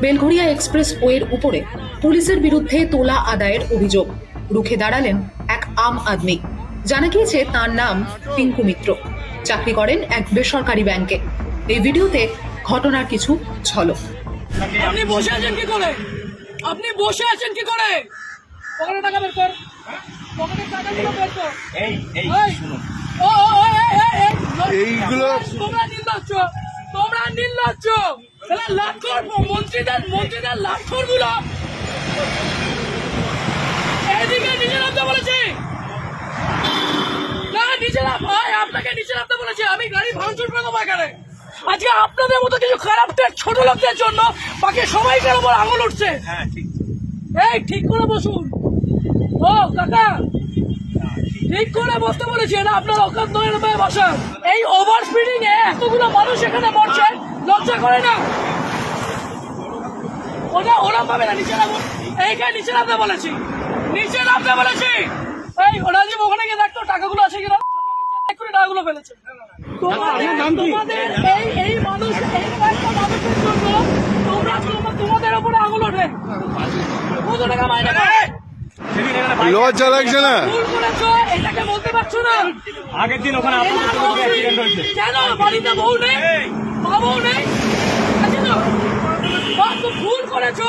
Belgharia express ওয়ের উপরে পুলিশের বিরুদ্ধে তোলা আদায়ের অভিযোগ। রুখে দাঁড়ালেন এক আম আদমি। জানা গিয়েছে তার নাম টিঙ্কু মিত্র। চাকরি করেন এক বেসরকারি ব্যাংকে। এই ভিডিওতে ঘটনার কিছু ঝলক আপনি বসে আছেন কি করে? আপনি বসে আছেন কি করে? পকেটে টাকা বের কর। পকেটের টাকাগুলো বের কর। এই এই। শুনুন। ও, ও, ও, এই, এই, এই, এইগুলো- তোমরা নির্লজ্জ। তোমরা নির্লজ্জ। তাহলে লাক্ষর মন্ত্রীদের মন্ত্রীদের লাক্ষরগুলো এইদিকে নিচে নামতে বলেছি। না নিচে নাম ভাই আপনাকে নিচে নামতে বলেছি। আমি গাড়ি ভাঙচুর করে দেবো এখানে। আজকে আপনাদের মতো কিছু ছোট লোকদের জন্য বাকি সবাই কেন বলে আঙুল উঠছে। হ্যাঁ ঠিক। এই ঠিক করে বসুন। ও কাকা ঠিক করে বসতে বলেছি। এটা আপনার অকাত নয় বসান। এই ওভার স্পিডিং এ এতগুলো মানুষ এখানে মরছে। লজ্জা করে না? ওটা ওরম ভাবে না নিচে নামো। এইখানে নিচে নামতে বলেছি। নিচে নামতে বলেছি। এই ওরা যে ওখানে গিয়ে দেখতো টাকাগুলো আছে কিনা? এক্ষুনি টাকাগুলো ফেলেছে। তোমাদের তোমাদের এই এই মানুষ এই কয়েকটা মানুষের জন্য তোমরা তোমরা- তোমাদের উপরে আঙুল ওঠে। কত টাকা মাইনে লজ্জা লাগছে না? এটাকে বলতে পারছ না। আগের দিন ওখানে কেন বাড়িতে বউ নেই? ভুল করেছ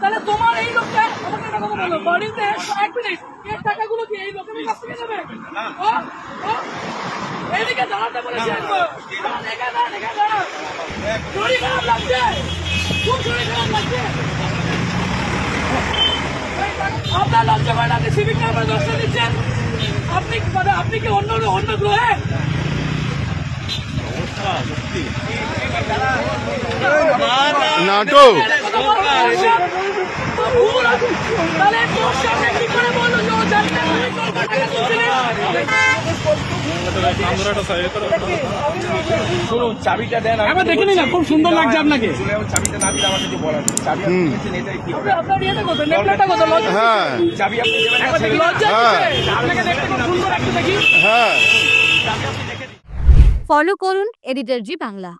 তাহলে তোমার এই লোকটা আমাকে একটা কথা বলো বাড়িতে এক মিনিট এর টাকাগুলো কি এই লোকের কাছ থেকে নেবে? দাঁড়াতে বলেছি একবার। শরীর খারাপ লাগছে। খুব শরীর খারাপ লাগছে। আপনার লজ্জা করে না আপনি সিভিক নাম্বার দশটা দিচ্ছেন? আপনি মানে আপনি কি অন্য অন্য গ্রহে? নাটক। তাহলে তোর সামনে কি করে বলল যে ও জানে না তুমি তোর টাকা দিচ্ছিলে? শুনুন চাবিটা দেন একবার দেখে না, খুব সুন্দর লাগছে আপনাকে। চাবিটা না দিলে আমার বলার চাবি এটাই কি হবে? আপনার ইয়েটা কত নেকলেসটা কত হ্যাঁ চাবি আপনি দেবেন না, ছেড়ে দিন। লজ্জা হ্যাঁ। আপনাকে দেখতে খুব সুন্দর একটু দেখি হ্যাঁ ফলো করুন এডিটর জি বাংলা